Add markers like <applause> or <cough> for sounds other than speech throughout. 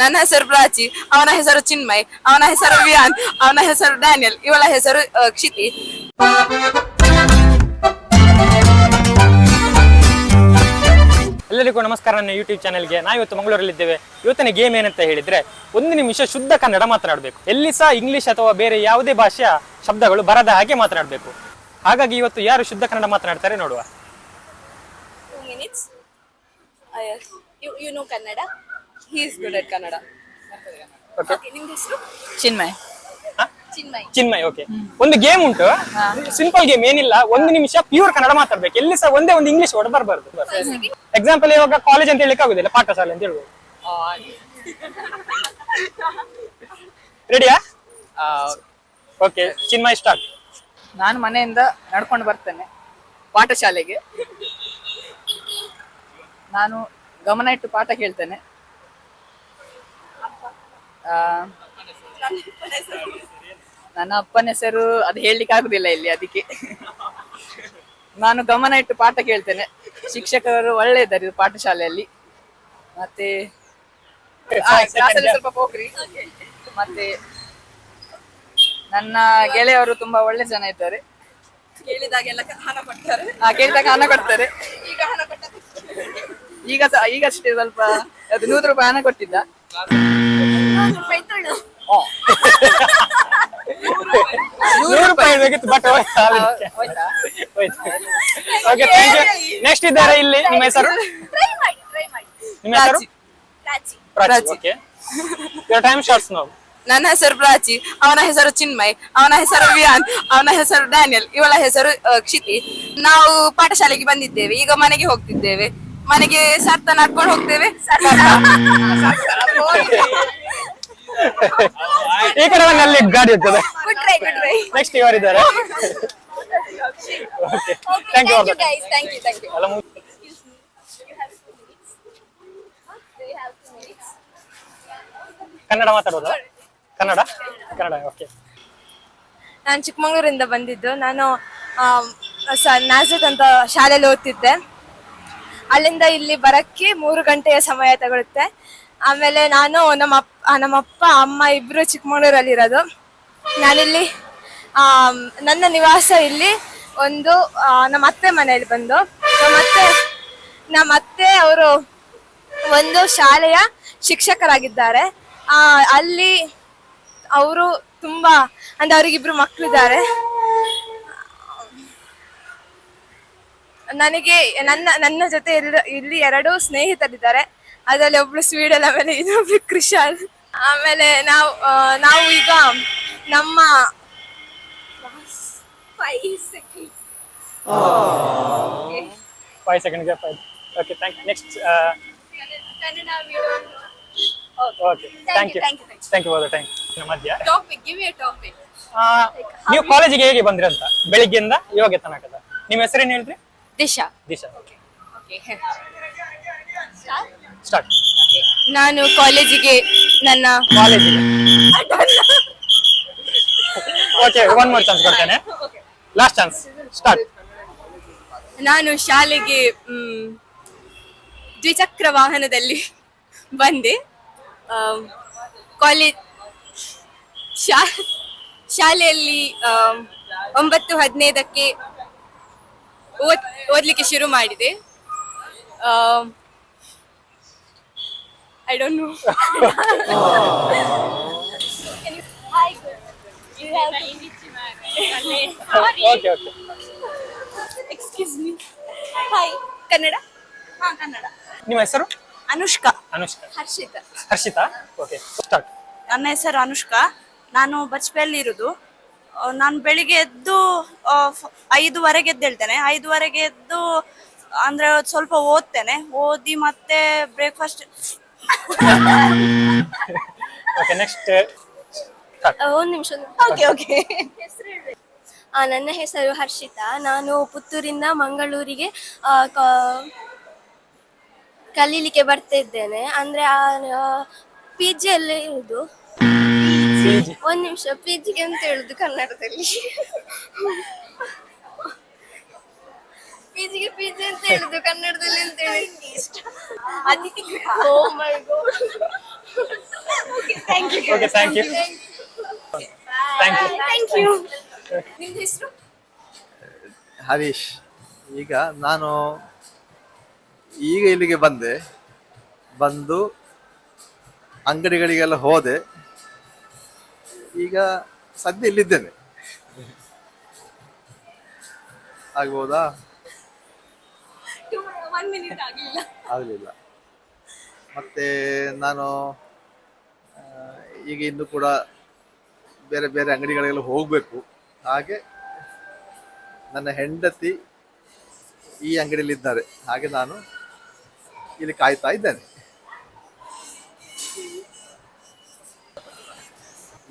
ನನ್ನ ಹೆಸರು ಪ್ರಾಚಿ ಅವನ ಹೆಸರು ಚಿನ್ಮಯ್ ಅವನ ಹೆಸರು ವಿಯಾನ್ ಅವನ ಹೆಸರು ಡ್ಯಾನಿಯಲ್ ಇವಳ ಹೆಸರು ಕ್ಷಿತಿ. ಎಲ್ಲರಿಗೂ ನಮಸ್ಕಾರ ನನ್ನ ಯೂಟ್ಯೂಬ್ ಚಾನಲ್ಗೆ ನಾವು ಇವತ್ತು ಮಂಗಳೂರಲ್ಲಿದ್ದೇವೆ. ಇವತ್ತಿನ ಗೇಮ್ ಏನಂತ ಹೇಳಿದ್ರೆ ಒಂದು ನಿಮಿಷ ಶುದ್ಧ ಕನ್ನಡ ಮಾತನಾಡಬೇಕು. ಎಲ್ಲಿ ಸಹ ಇಂಗ್ಲಿಷ್ ಅಥವಾ ಬೇರೆ ಯಾವುದೇ ಭಾಷೆಯ ಶಬ್ದಗಳು ಬರದ ಹಾಗೆ ಮಾತನಾಡಬೇಕು. ಹಾಗಾಗಿ ಇವತ್ತು ಯಾರು ಶುದ್ಧ ಕನ್ನಡ ಮಾತನಾಡ್ತಾರೆ ನೋಡುವ. Kannada? He is good at Kannada ನಿಮ್ದು ಹೆಸರು? ಚಿನ್ಮಯ್. ಹ? ಚಿನ್ಮಯ್. ಚಿನ್ಮಯ್ ಓಕೆ ಒಂದು ಗೇಮ್ ಉಂಟು. ಸಿಂಪಲ್ ಗೇಮ್ ಏನಿಲ್ಲ ಒಂದು ನಿಮಿಷ ಪ್ಯೂರ್ ಕನ್ನಡ ಮಾತಾಡ್ಬೇಕು. ಎಲ್ಲಿ ಸಹ ಒಂದೇ ಒಂದು ಇಂಗ್ಲಿಷ್ ಹೊಡೆ ಬರಬಾರ್ದು. ಎಕ್ಸಾಂಪಲ್ ಇವಾಗ ಕಾಲೇಜ್ ಅಂತ ಹೇಳಿಕ್ ಆಗುದಿಲ್ಲ ಪಾಠಶಾಲೆ ಅಂತ ಹೇಳ್ಬೋದು. ರೆಡಿಯಾ ಓಕೆ ಚಿನ್ಮಯ್ ಸ್ಟಾರ್ಟ್ ನಾನು ಮನೆಯಿಂದ ನಡ್ಕೊಂಡು ಬರ್ತೇನೆ ಪಾಠಶಾಲೆಗೆ. ನಾನು ಗಮನ ಇಟ್ಟು ಪಾಠ ಕೇಳ್ತೇನೆ ನನ್ನ ಅಪ್ಪನ ಹೆಸರು ಅದು ಹೇಳಲಿಕ್ಕೆ ಆಗುದಿಲ್ಲ ಇಲ್ಲಿ ಅದಕ್ಕೆ. ನಾನು ಗಮನ ಇಟ್ಟು ಪಾಠ ಕೇಳ್ತೇನೆ. ಶಿಕ್ಷಕರು ಒಳ್ಳೆ ಇದ್ದಾರೆ ಇದು ಪಾಠಶಾಲೆಯಲ್ಲಿ. ಮತ್ತೆ ಸ್ವಲ್ಪ ಹೋಗ್ರಿ. ಮತ್ತೆ ನನ್ನ ಗೆಳೆಯರು ತುಂಬಾ ಒಳ್ಳೆ ಜನ ಇದ್ದಾರೆ. ಕೇಳಿದಾಗೆಲ್ಲ ಹಣ ಕೊಡ್ತಾರೆ. ಆ, ಕೇಳಿದಾಗ ಹಣ ಕೊಡ್ತಾರೆ. ಈಗ ಹಣ ಕೊಟ್ಟ ಈಗ ಈಗಷ್ಟೇ ಸ್ವಲ್ಪ ಅದು ನೂರು ರೂಪಾಯಿ ಹಣ ಕೊಟ್ಟಿದ್ದ. ನೂರು ರೂಪಾಯಿ ಬೇಕಿತ್ತು but okay thank you next ಇದ್ದಾರೆ ಇಲ್ಲಿ ನಿಮ್ಮ ಹೆಸರು? ನಿಮ್ಮ ಹೆಸರು? Prachi. Okay your time shorts ನಾವು ನನ್ನ ಹೆಸರು ಪ್ರಾಚಿ ಅವನ ಹೆಸರು ಚಿನ್ಮಯ್ ಅವನ ಹೆಸರು ವಿಯಾನ್ ಅವನ ಹೆಸರು ಡ್ಯಾನಿಯಲ್ ಇವಳ ಹೆಸರು ಕ್ಷಿತಿ. ನಾವು ಪಾಠಶಾಲೆಗೆ ಬಂದಿದ್ದೇವೆ ಈಗ ಮನೆಗೆ ಹೋಗ್ತಿದ್ದೇವೆ. ಮನೆಗೆ ಸರ್ತ ನಡ್ಕೊಂಡು ಹೋಗ್ತೇವೆ. <laughs> ಈ ಕಡೆ ಬನ್ನಿ, ಅಲ್ಲಿ ಗಾಡಿ ಇರ್ತದೆ. ನೆಕ್ಸ್ಟ್ ಇವರಿದ್ದಾರೆ ಥ್ಯಾಂಕ್ ಯು ಕನ್ನಡ ಮಾತಾಡೋದು ಕನ್ನಡ ಕನ್ನಡ ಓಕೆ ನಾನು ಚಿಕ್ಕಮಂಗ್ಳೂರಿಂದ ಬಂದಿದ್ದು. ನಾನು ಆ ಸ ಅಂತ ಶಾಲೆಯಲ್ಲಿ ಓದ್ತಿದ್ದೆ. ಅಲ್ಲಿಂದ ಇಲ್ಲಿ ಬರಕ್ಕೆ ಮೂರು ಗಂಟೆಯ ಸಮಯ ತಗೊಳುತ್ತೆ. ಆಮೇಲೆ ನಾನು ನಮ್ಮ ಅಪ್ಪ ನಮ್ಮಪ್ಪ ಅಮ್ಮ ಇಬ್ರು ಚಿಕ್ಕಮಗಳೂರಲ್ಲಿರೋದು. ನಾನಿಲ್ಲಿ ಆಮ್, ನನ್ನ ನಿವಾಸ ಇಲ್ಲಿ ಒಂದು ನಮ್ಮ ಅತ್ತೆ ಮನೆಯಲ್ಲಿ ಬಂದು ನಮ್ಮ ಅತ್ತೆ ನಮ್ಮ ಅತ್ತೆ ಅವರು ಒಂದು ಶಾಲೆಯ ಶಿಕ್ಷಕರಾಗಿದ್ದಾರೆ. ಅಲ್ಲಿ ಅವರು ತುಂಬಾ ಅಂದ್ರೆ ಅವರಿಗಿಬ್ರು ಮಕ್ಕಳಿದ್ದಾರೆ ನನಗೆ ನನ್ನ ನನ್ನ ಜೊತೆ ಇಲ್ಲಿ ಎರಡು ಸ್ನೇಹಿತರಿದ್ದಾರೆ. ಅದರಲ್ಲಿ ಒಬ್ಳು ಸ್ವೀಡಲ್ ಆಮೇಲೆ ಇನ್ನೊಬ್ರು ಕೃಷಾಲ್ ಆಮೇಲೆ ನಾವು ನಾವು ಈಗ ನಮ್ಮ five ಸೆಕೆಂಡ್ಗೆ five okay thank you next okay thank you thank you for time ಮಧ್ಯ ಟಾಪಿಕ್ ಗಿವ್ ಎ ಟಾಪಿಕ್ ಆ, ನೀವು ಕಾಲೇಜಿಗೆ ಹೇಗೆ ಬಂದ್ರಿ ಅಂತ? ಬೆಳಿಗ್ಗೆಯಿಂದ ಇವಾಗ ತನಕದ ನಿಮ್ಮ ಹೆಸರೇನು ಹೇಳಿದ್ರಿ ದಿಶಾ. ದಿಶಾ. ಓಕೆ ಸ್ಟಾರ್ಟ್ ನಾನು ಕಾಲೇಜಿಗೆ ನನ್ನ ಕಾಲೇಜಿಗೆ ಓಕೆ ಒನ್ ಮೋರ್ ಚಾನ್ಸ್ ಕೊಡ್ತೇನೆ. ಲಾಸ್ಟ್ ಚಾನ್ಸ್ ಸ್ಟಾರ್ಟ್ ನಾನು ಶಾಲೆಗೆ ದ್ವಿಚಕ್ರ ವಾಹನದಲ್ಲಿ ಬಂದೆ. ಕಾಲೇಜ್ ಶಾ ಶಾಲೆಯಲ್ಲಿ ಒಂಬತ್ತು ಹದಿನೈದಕ್ಕೆ ಓದ್ ಓದಲಿಕ್ಕೆ ಶುರು ಮಾಡಿದೆ. I don't know okay okay excuse me hi Kannada ಹಾ ಕನ್ನಡ ನಿಮ್ಮ ಹೆಸರು? ಅನುಷ್ಕಾ ಅನುಷ್ಕಾ ಹರ್ಷಿತಾ ಹರ್ಷಿತಾ ಓಕೆ ಸ್ಟಾರ್ಟ್ ನನ್ನ ಹೆಸರು ಅನುಷ್ಕಾ ನಾನು ಬಚ್ಪೆಯಲ್ಲಿ ಇರೋದು. ನಾನು ಬೆಳಿಗ್ಗೆ ಎದ್ದು ಆ, ಫ- ಐದುವರೆಗೆ ಎದ್ದೇಳ್ತೇನೆ. ಐದುವರೆಗೆ ಎದ್ದು ಅಂದ್ರೆ ಸ್ವಲ್ಪ ಓದ್ತೇನೆ. ಓದಿ ಮತ್ತೆ ಬ್ರೇಕ್ಫಾಸ್ಟ್ ಓಕೆ ನೆಕ್ಸ್ಟ್ ಒಂದು ನಿಮಿಷ ಓಕೆ ಓಕೆ ನನ್ನ ಹೆಸರು ಹರ್ಷಿತಾ. ನಾನು ಪುತ್ತೂರಿಂದ ಮಂಗಳೂರಿಗೆ ಆ, ಕ- ಕಲೀಲಿಕ್ಕೆ ಬರ್ತಾ ಇದ್ದೇನೆ ಅಂದ್ರೆ ಪಿ ಜಿ ಅಲ್ಲಿ ಇರುದು. ಒಂದ್ ನಿಮಿಷ ಪಿ ಜಿಗೆ ಅಂತ ಹೇಳುದು ಕನ್ನಡದಲ್ಲಿ. ಪಿ ಪಿಜಿ ಅಂತ ಹೇಳುದು ಕನ್ನಡದಲ್ಲಿ ಅಂತ ಹೇಳಿ. Oh my God. Okay thank you thank you thank you ನಿಮ್ದು ಹೆಸರು? ಹರೀಶ್. ಈಗ ನಾನು ಈಗ ಇಲ್ಲಿಗೆ ಬಂದೆ. ಬಂದು ಅಂಗಡಿಗಳಿಗೆಲ್ಲ ಹೋದೆ. ಈಗ ಸದ್ಯ ಇಲ್ಲಿದ್ದೇನೆ. ಆಗ್ಬೋದಾ? ಒನ್ ಮಿನಿಟ್ ಆಗಿಲ್ಲ ಆಗಲಿಲ್ಲ. ಮತ್ತೆ ನಾನು ಈಗ ಇನ್ನು ಕೂಡ ಬೇರೆ ಬೇರೆ ಅಂಗಡಿಗಳಿಗೆಲ್ಲ ಹೋಗಬೇಕು. ಹಾಗೆ ನನ್ನ ಹೆಂಡತಿ ಈ ಅಂಗಡಿಯಲ್ಲಿ ಇದ್ದಾರೆ. ಹಾಗೆ ನಾನು ಇಲ್ಲಿ ಕಾಯ್ತಾ ಇದ್ದೇನೆ.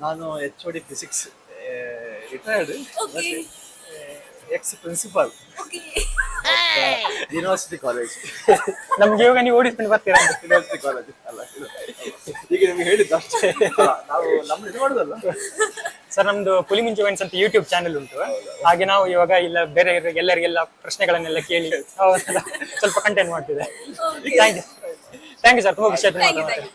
ನಾನು H O D physics retired ex principal university college <laughs> ನಮ್ಗೆ ಇವಾಗ ನೀವು ಓಡಿಸ್ಕೊಂಡು ಬರ್ತೀರಾ. ಯೂನಿವರ್ಸಿಟಿ ಕಾಲೇಜ್ ಅಲ್ಲ ಈಗ ನಿಮ್ಗೆ ಹೇಳಿದ್ದು ಅಷ್ಟೇ. ನಾವು <laughs> ನಮ್ಮ ಇದು ಮಾಡುದಲ್ಲ. ಸರ್ ನಮ್ದು ಪುಲಿಮಿಂಚು ವೆಂಟ್ಸ್ ಅಂತ ಯೂಟ್ಯೂಬ್ ಚಾನೆಲ್ ಉಂಟು. ಹಾಗೆ ನಾವು ಇವಾಗ ಇಲ್ಲ ಬೇರೆ ಎಲ್ಲರಿಗೆಲ್ಲ ಪ್ರಶ್ನೆಗಳನ್ನೆಲ್ಲ ಕೇಳಿ ಸ್ವಲ್ಪ ಕಂಟೆಂಟ್ ಮಾಡ್ತಿದೆ. Thank you thank you sir ತುಂಬಾ ಖುಷಿ ಆಯ್ತು ಮಾತಾಡ್ತಾ.